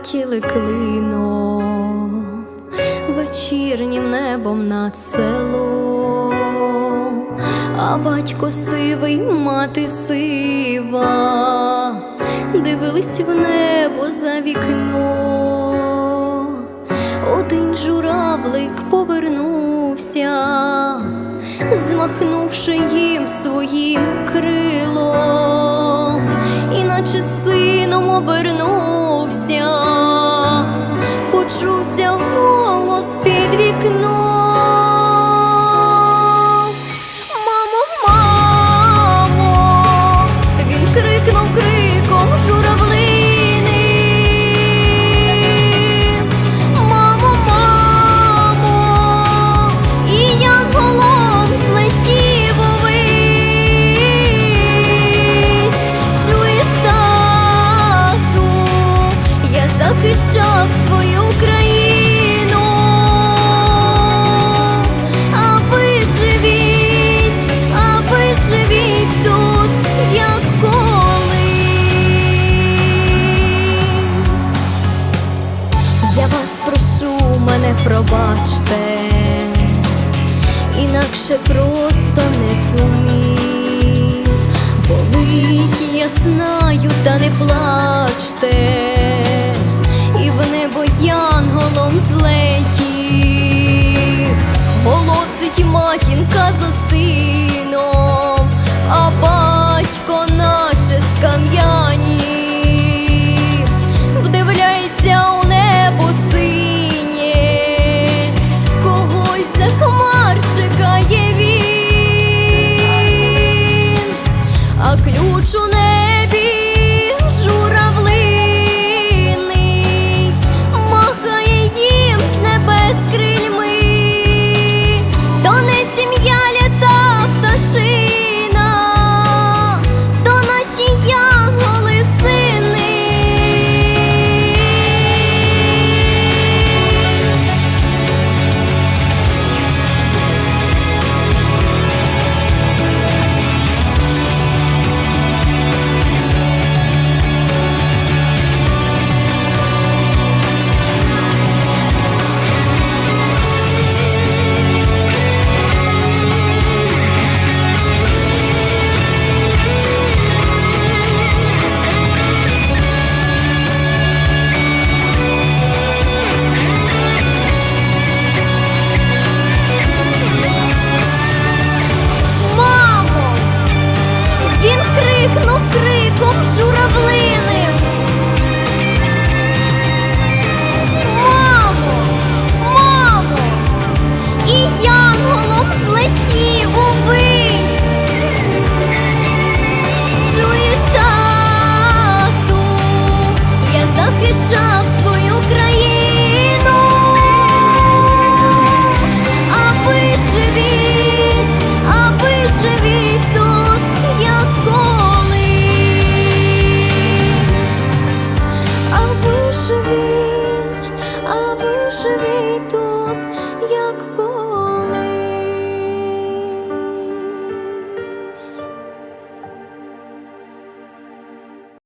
летіли клином, вечірнім небом над селом, а батько сивий, мати сива, дивились в небо за вікно. Один журавлик повернувся, змахнувши їм своїм крилом, іначе сином обернувся, захищав свою країну, а ви живіть, а ви живіть тут, як колись. Я вас прошу, мене пробачте, інакше просто не зумів. Болить, я знаю, та не плачте куполом злетів, голосить матінка за сином, а батько наче з кам'яні, вдивляється у небо синє, когось за хмар чекає він, а ключ у небо